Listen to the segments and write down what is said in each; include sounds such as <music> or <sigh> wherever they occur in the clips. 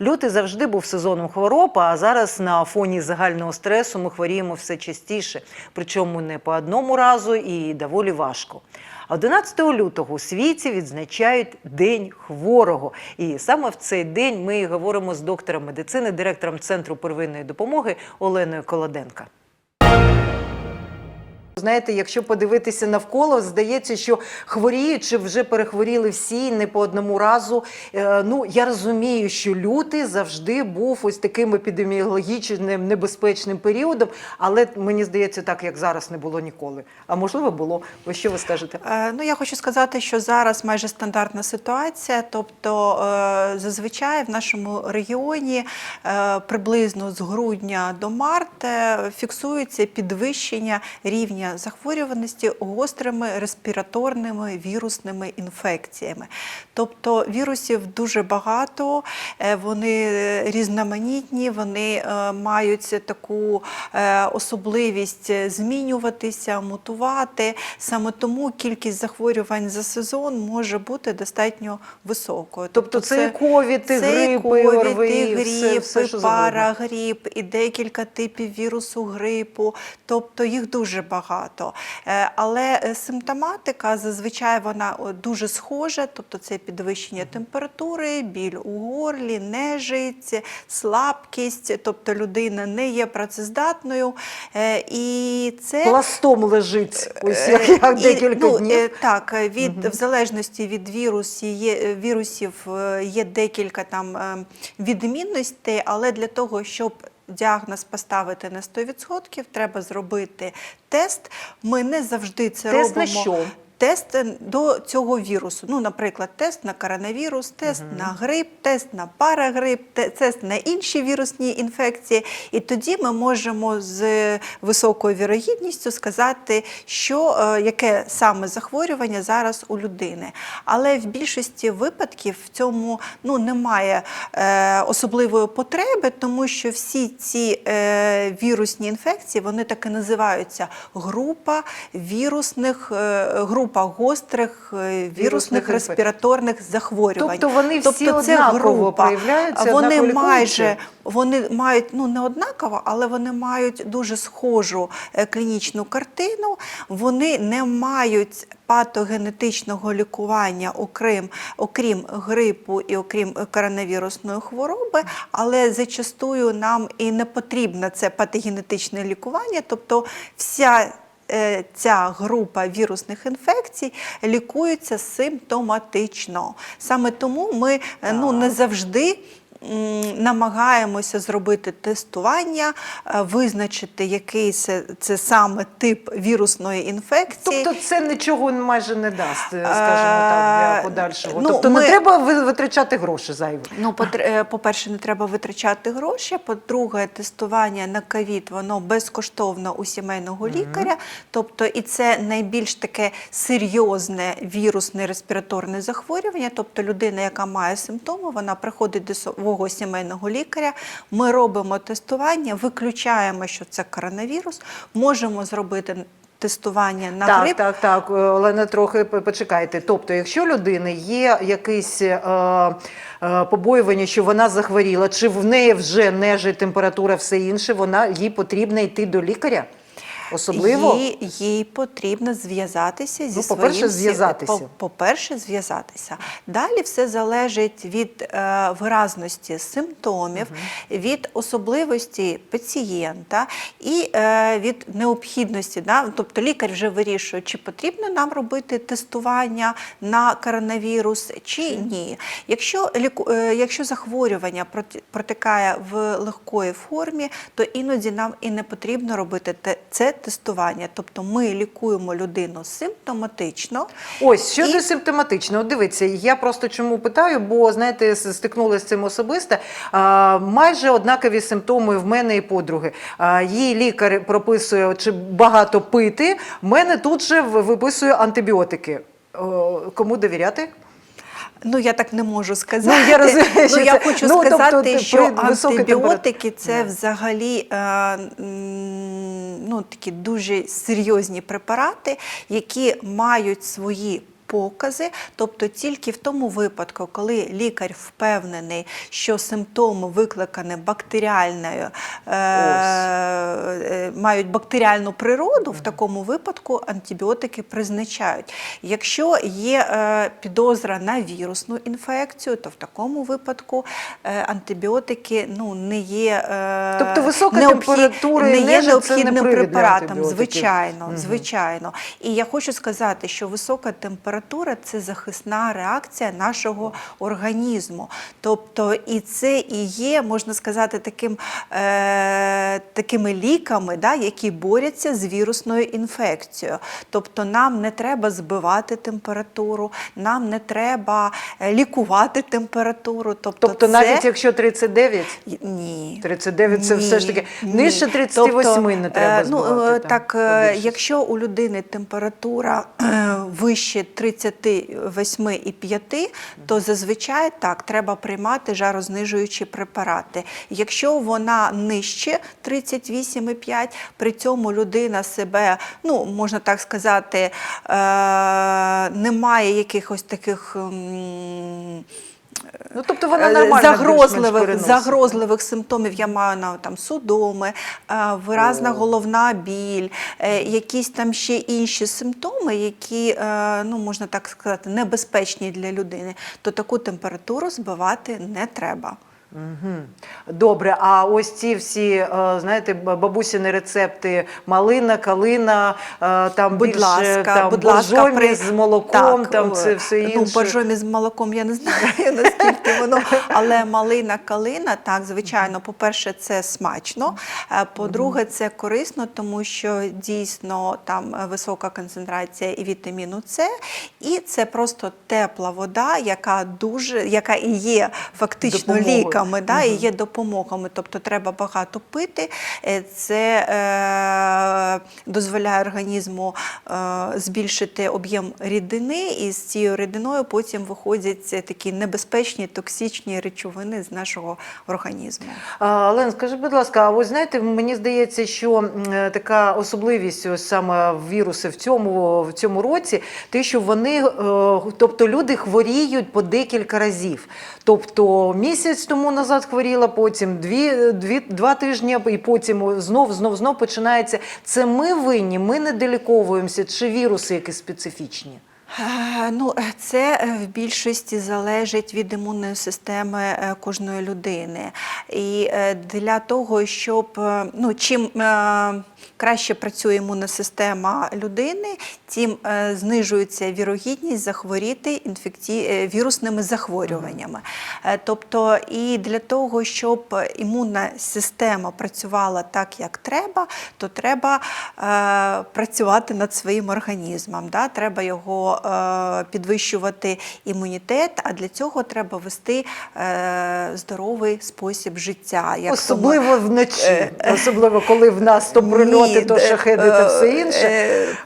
Лютий завжди був сезоном хвороб, а зараз на фоні загального стресу ми хворіємо все частіше, причому не по одному разу і доволі важко. 11 лютого у світі відзначають День хворого. І саме в цей день ми говоримо з доктором медицини, директором Центру первинної допомоги Оленою Колоденка. Знаєте, якщо подивитися навколо, здається, що хворіють чи вже перехворіли всі не по одному разу. Е, ну я розумію, що лютий завжди був ось таким епідеміологічним небезпечним періодом, але мені здається, так як зараз не було ніколи. А можливо, було. Ось що ви скажете? Е, Ну, я хочу сказати, що зараз майже стандартна ситуація. Тобто, е, зазвичай в нашому регіоні приблизно з грудня до марта фіксується підвищення рівня захворюваності гострими респіраторними вірусними інфекціями. Тобто вірусів дуже багато, е, вони різноманітні, вони е, мають таку е, особливість змінюватися, мутувати. Саме тому кількість захворювань за сезон може бути достатньо високою. Тобто це і ковід, це грипи, і і все- все, парагрип, і декілька типів вірусу грипу. Тобто їх дуже багато. Е, Але е, симптоматика зазвичай вона дуже схожа, тобто це підвищення температури, біль у горлі, нежить, слабкість, тобто людина не є працездатною. Е, І це Пластом лежить ось як, як і, декілька ну, днів. Так, від в залежності від вірусів є вірусів є декілька там е, відмінностей, але для того, щоб Діагноз поставити на 100%, треба зробити тест. Ми не завжди це Тест на робимо. що? Тест е, до цього вірусу. Ну, наприклад, тест на коронавірус, тест на грип, тест на парагрип, тест на інші вірусні інфекції. І тоді ми можемо з високою вірогідністю сказати, що е, яке саме захворювання зараз у людини. Але в більшості випадків в цьому ну, немає е, особливої потреби, тому що всі ці е, вірусні інфекції вони так і називаються група вірусних е, група гострих е, Вірусних вірусних респіраторних захворювань. Тобто вони всі це однаково проявляються, Вони майже вони мають ну не однаково, але вони мають дуже схожу е, клінічну картину. Вони не мають патогенетичного лікування, окрім, окрім грипу і окрім е, коронавірусної хвороби, але зачастую нам і не потрібно це патогенетичне лікування, тобто вся Ця група вірусних інфекцій лікується симптоматично. Саме тому ми е, ну, не завжди намагаємося зробити тестування, е, визначити, який це, це саме тип вірусної інфекції. Тобто це нічого майже не дасть, скажімо так, для Е, подальшого. ну, тобто ми- не треба витрачати гроші зайві. Ну, е, по-перше, не треба витрачати гроші. По-друге, тестування на ковід воно безкоштовно у сімейного лікаря. Тобто, і це найбільш таке серйозне вірусне респіраторне захворювання. Тобто, людина, яка має симптоми, вона приходить до свого сімейного лікаря. Ми робимо тестування, виключаємо, що це коронавірус, можемо зробити. Тестування на так, грип, так, так. Е, Олена, трохи почекайте. Тобто, якщо людини є якесь е, е, побоювання, що вона захворіла, чи в неї вже нежить температура, все інше, вона їй потрібно йти до лікаря. Особливо Їй, їй потрібно зв'язатися зі Ну, своїм по-перше, зв'язатися. по- По-перше, зв'язатися. Далі все залежить від е, виразності симптомів, від особливості пацієнта і е, від необхідності. Да? Тобто лікар вже вирішує, чи потрібно нам робити тестування на коронавірус, чи ні. Якщо, ліку- е, якщо захворювання протикає в легкої формі, то іноді нам і не потрібно робити те- це тестування. Тобто ми лікуємо людину симптоматично. Ось щодо І- симптоматичного, дивіться, я просто чому питаю, бо знаєте, стикнулася з цим особисто. А, майже однакові симптоми в мене і подруги. А, їй лікар прописує чи багато пити. В мене тут же виписує антибіотики. Кому довіряти? Ну, я так не можу сказати. Ну, я розумію, Ну, що я це- хочу ну, тобто, сказати, тобто, що антибіотики це взагалі е, ну, такі дуже серйозні препарати, які мають свої покази, тобто тільки в тому випадку, коли лікар впевнений, що симптоми викликані бактеріальною, е, е, мають бактеріальну природу, в такому випадку антибіотики призначають. Якщо є е, підозра на вірусну інфекцію, то в такому випадку е, антибіотики ну, не є, е, Тобто висока необхід- температура і не є це не необхідним привід для препаратом, антибіотиків. звичайно, звичайно. І я хочу сказати, що висока температура це захисна реакція нашого організму. Тобто, і це і є, можна сказати, таким, е, такими ліками, да, які борються з вірусною інфекцією. Тобто, нам не треба збивати температуру, нам не треба е, лікувати температуру. Тобто, Тобто, це... навіть якщо 39, Ні. 39 це все ж таки нижче ні. 38 не треба е, ну, збивати, е, так, Так, е, якщо у людини температура е, вище 38,5, то зазвичай так, треба приймати жарознижуючі препарати. Якщо вона нижче 38,5, при цьому людина себе, ну, можна так сказати, е, не має якихось таких. м, Ну, тобто вона нормально загрозливих, загрозливих симптомів я маю на там судоми, е, виразна О. головна біль, е, якісь там ще інші симптоми, які ну можна так сказати небезпечні для людини, то таку температуру збивати не треба. Мгм. Добре, а ось ці всі, е, знаєте, б- бабусіни рецепти малина, калина, е, там Будь більше ласка, там, будь ласка, при- з молоком, Так, там це все інше. Ну, боржомі з молоком я не знаю, <laughs> наскільки воно, але малина, калина, так, звичайно, по-перше, це смачно. е, По-друге, це корисно, тому що дійсно там е, висока концентрація і вітаміну С, і це просто тепла вода, яка дуже, яка і є фактично Допомогою. Ліками, да, і є допомогами. Тобто треба багато пити. Е, Це е, дозволяє організму е, збільшити об'єм рідини, і з цією рідиною потім виходять е, такі небезпечні токсичні речовини з нашого організму. А, Лен, скажи, будь ласка, а ось знаєте, мені здається, що е, така особливість ось саме віруси в цьому, в цьому році, те, що вони, тобто люди хворіють по декілька разів. Тобто місяць тому назад хворіла, потім дві, дві, два тижні, і потім знов, знов, знов починається. Це ми винні, ми не деліковуємося, чи віруси якісь специфічні? Е, Ну, е, це е, в більшості залежить від імунної системи кожної людини. І для того, щоб ну, чим краще працює імунна система людини, тим е, знижується вірогідність захворіти інфекці... е, вірусними захворюваннями. Е, Тобто, і для того, щоб імунна система працювала так, як треба, то треба е, працювати над своїм організмом. Да? Треба його е, підвищувати імунітет, а для цього треба вести е, здоровий спосіб життя. Як Особливо вночі, Е, е, особливо коли в нас то прильоти, то шахеди, та все інше.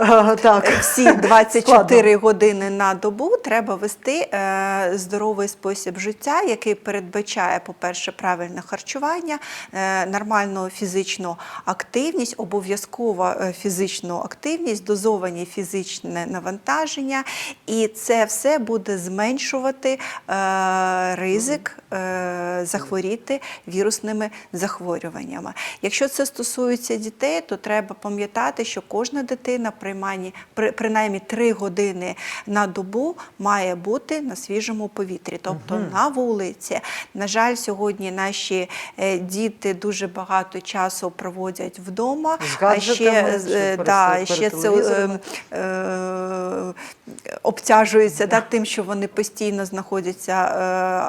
е, так. всі <laughs> 24 години на добу треба вести е, здоровий спосіб життя, який передбачає, по-перше, правильне харчування, е, нормальну фізичну активність, обов'язкова е, фізичну активність, дозовані фізичне навантаження, і це все буде зменшувати ризик захворіти вірусними захворюваннями. Якщо це стосується дітей, то треба пам'ятати, що кожна дитина прийманні при- принаймні 3 години на добу має бути на свіжому повітрі, тобто на вулиці. На жаль, сьогодні наші е, діти дуже багато часу проводять вдома, а ще, е, да, ще це е, е, обтяжується да, тим, що вони постійно знаходяться е,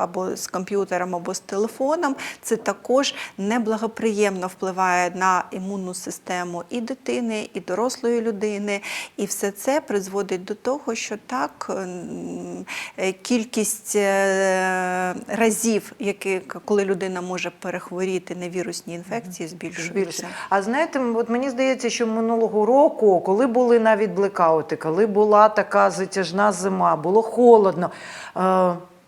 або з комп'ютером, або з телефоном. Це також неблагоприємно впливає на імунну систему і дитини, і дорослої людини. І все це призводить до того, що так е, кількість е, разів, які, коли людина може перехворіти на вірусні інфекції, збільшується. А знаєте, от мені здається, що минулого року, коли були навіть блекаути, коли була така затяжна зима, було холодно.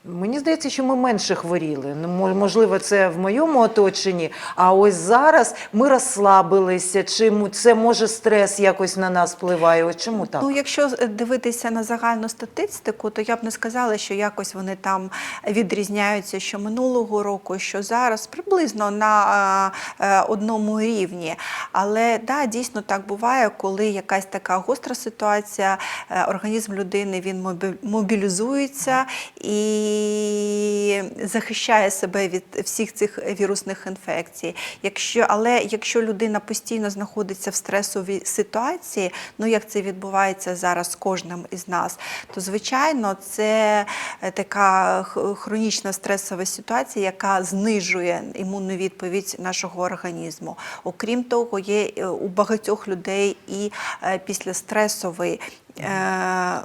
Е, Мені здається, що ми менше хворіли. Ну, можливо, це в моєму оточенні. А ось зараз ми розслабилися. Чи це може стрес якось на нас впливає? Чому так? Ну, якщо дивитися на загальну статистику, то я б не сказала, що якось вони там відрізняються, що минулого року, що зараз, приблизно на е, е, одному рівні. Але да, дійсно так буває, коли якась така гостра ситуація, е, організм людини він мобілізується і захищає себе від всіх цих вірусних інфекцій. Якщо, але якщо людина постійно знаходиться в стресовій ситуації, ну як це відбувається зараз з кожним із нас, то звичайно це е, така хронічна стресова ситуація, яка знижує імунну відповідь нашого організму. Окрім того, є е, у багатьох людей і е, післястресовий е,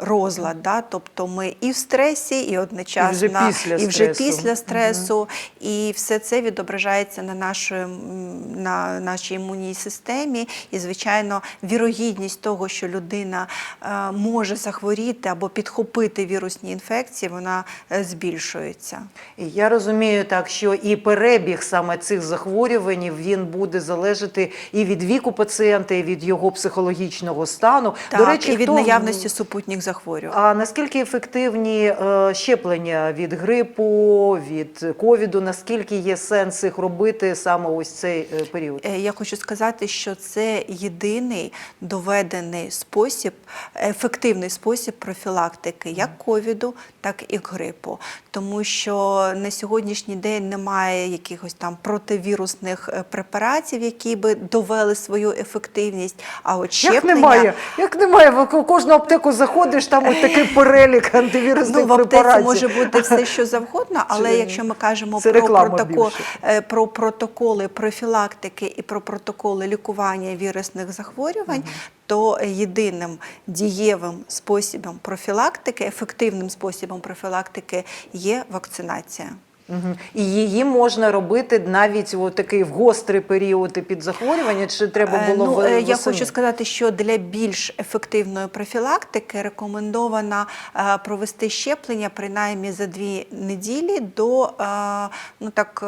розлад, да? тобто ми і в стресі, і одночасно І вже після і вже стресу. після стресу, і все це відображається на, нашої, м, на нашій імунній системі. І, звичайно, вірогідність того, що людина е, може захворіти або підхопити вірусні інфекції, вона е, збільшується. І Я розумію так, що і перебіг саме цих захворювань він буде залежати і від віку пацієнта, і від його психологічного стану. Так, До речі, і від хто- наявності супутніх захворювань. А наскільки ефективні е, щеплення від грипу, від ковіду? Наскільки є сенс їх робити саме ось цей е, період? Е, Я хочу сказати, що це єдиний доведений спосіб, ефективний спосіб профілактики як ковіду, так і грипу. Тому що на сьогоднішній день немає якихось там противірусних препаратів, які би довели свою ефективність. А от Як немає? Як немає? В кожну аптеку заходиш, там ось такий перелік антивірусних Ну, в аптеці препаратів. може бути все, що завгодно, але Чи- якщо ми кажемо про, протокол, е, про протоколи профілактики і про протоколи лікування вірусних захворювань, то єдиним дієвим способом профілактики, ефективним способом профілактики є вакцинація. Мгм. І її можна робити навіть у такий в гострий період під захворювання, чи треба Е, було ну, в- е, Я восени? хочу сказати, що для більш ефективної профілактики рекомендовано е, провести щеплення принаймні за дві неділі до ну, так,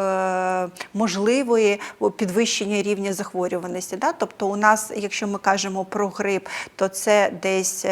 можливої підвищення рівня захворюваності. Да? Тобто, у нас, якщо ми кажемо про грип, то це десь.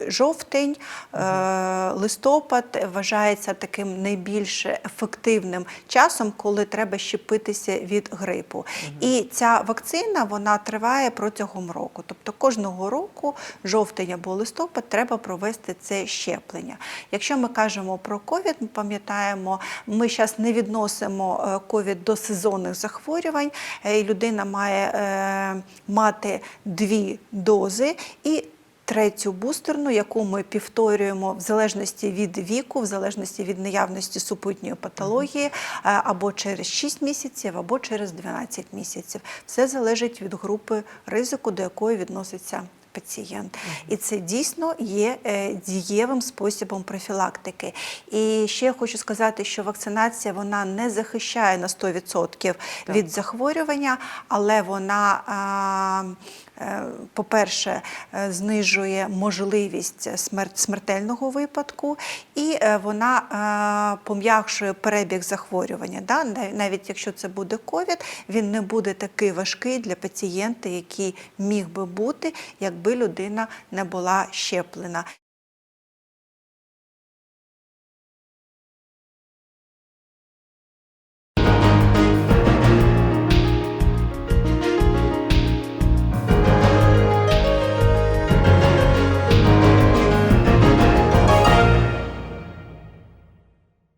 Жовтень, е, листопад вважається таким найбільш ефективним часом, коли треба щепитися від грипу. І ця вакцина вона триває протягом року. Тобто кожного року, жовтень або листопад, треба провести це щеплення. Якщо ми кажемо про ковід, ми пам'ятаємо, ми зараз не відносимо е, ковід до сезонних захворювань. е, і Людина має мати дві дози і третю бустерну, яку ми повторюємо в залежності від віку, в залежності від наявності супутньої патології, е, або через 6 місяців, або через 12 місяців. Все залежить від групи ризику, до якої відноситься. Пацієнт, і це дійсно є е, дієвим способом профілактики. І ще я хочу сказати, що вакцинація вона не захищає на 100% від захворювання, але вона е, по-перше, е, знижує можливість смертельного випадку, і вона пом'якшує перебіг захворювання. Навіть якщо це буде ковід, він не буде такий важкий для пацієнта, який міг би бути, якби людина не була щеплена.